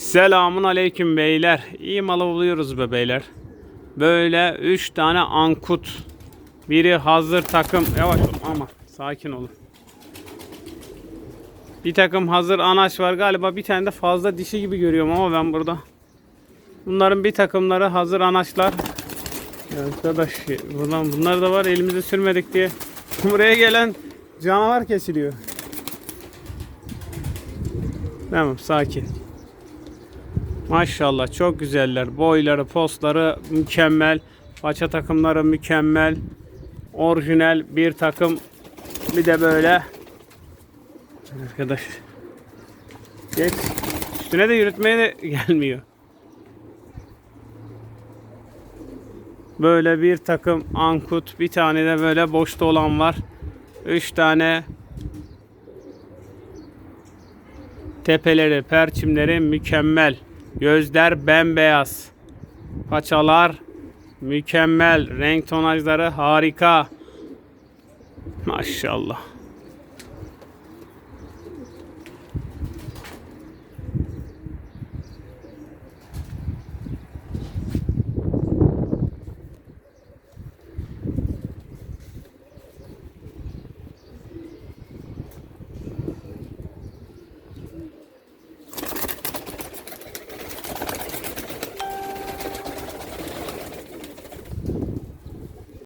Selamun aleyküm beyler. İyi malı buluyoruz be beyler. Böyle 3 tane ankut. Biri hazır takım. Yavaş olun ama sakin olun. Bir takım hazır anaç var galiba bir tane de fazla dişi gibi görüyorum ama ben burada. Bunların bir takımları hazır anaçlar. Ya arkadaş buradan bunlar da var elimize sürmedik diye. Buraya gelen canavar kesiliyor. Tamam sakin. Maşallah çok güzeller. Boyları, postları mükemmel. Paça takımları mükemmel. Orijinal bir takım. Bir de böyle. Arkadaş. Geç. Üstüne de yürütmeye de gelmiyor. Böyle bir takım ankut. Bir tane de böyle boşta olan var. Üç tane Tepeleri, perçimleri mükemmel. Gözler bembeyaz. Paçalar mükemmel. Renk tonajları harika. Maşallah.